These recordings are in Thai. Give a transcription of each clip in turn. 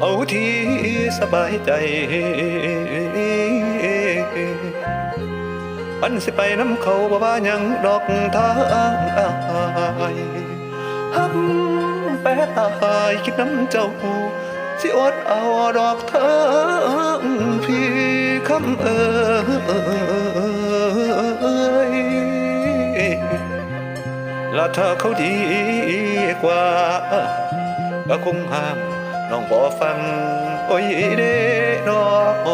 เอาที่สบายใจปันสิไปน้ำเขาบ่ว่ายังดอกทางอายฮักแปะอายคิดน้ำเจ้า สิอดเอาดอกทางพี่คำเอ่ยละถ้าเขาดีกว่า ก็คงห้ามน้องบ่ฟัง โอ้ยเด้นอโ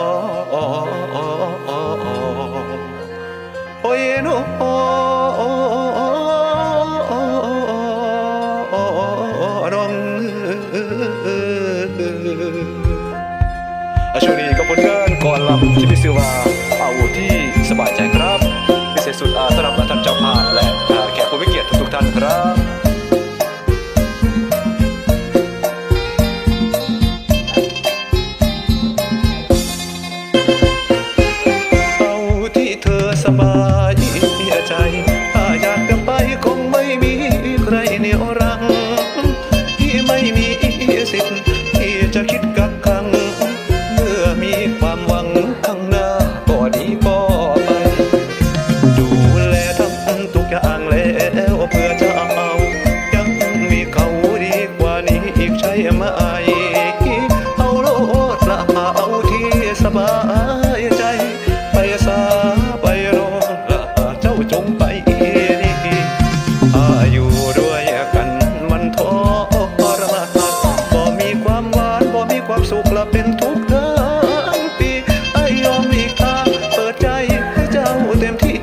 อ้ยโนน้องอะช่วงนี้ก็ผลงานก่อนลำที่มีชื่อว่าเอาที่สบายใจครับพิเศษสุดอาสำหรับท่านเจ้าภาพและ สุขละเป็นทุกข์ทั้งปีไอยอมอีกทางเปิดใจให้เจ้าเต็มที่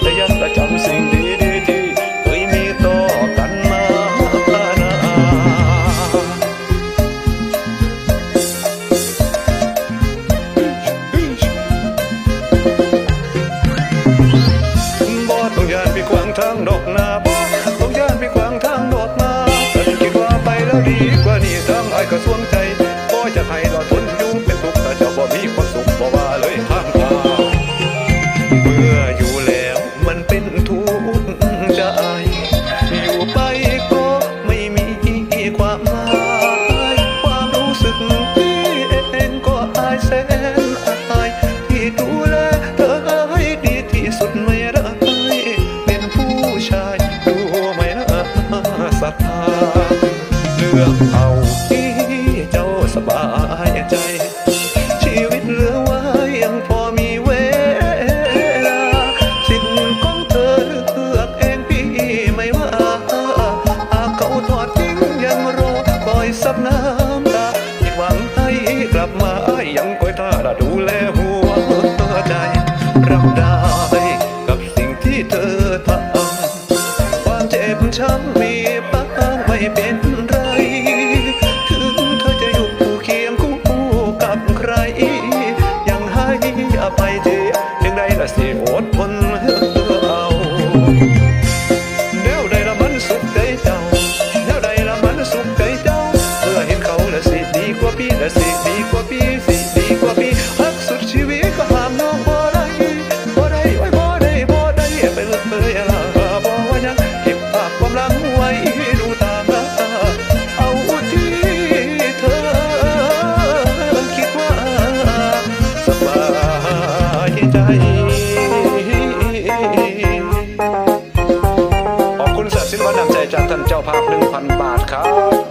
แต่ยังประจำสิ่งดีดีที่เคยมีต่อกันมานานบ่ต้องยานไปขวางทางดอกนาบ่ต้องยานไปขวางทางดอกนาแต่คิดว่าไปแล้วดีกว่านี้ทางไอ้กระทรวงใจ เอาที่เจ้าสบายใจ ชีวิตเหลือไว้ยังพอมีเวลาสิ่งของเธอเลือกเองพี่ไม่ว่าหากเขาทอดทิ้งยังรอคอยซับน้ำตาผิดหวังให้กลับมายังคอยท่าดูแลหัวใจรับได้กับสิ่งที่เธอทำความเจ็บช้ำ ภาพ 1,000 บาทครับ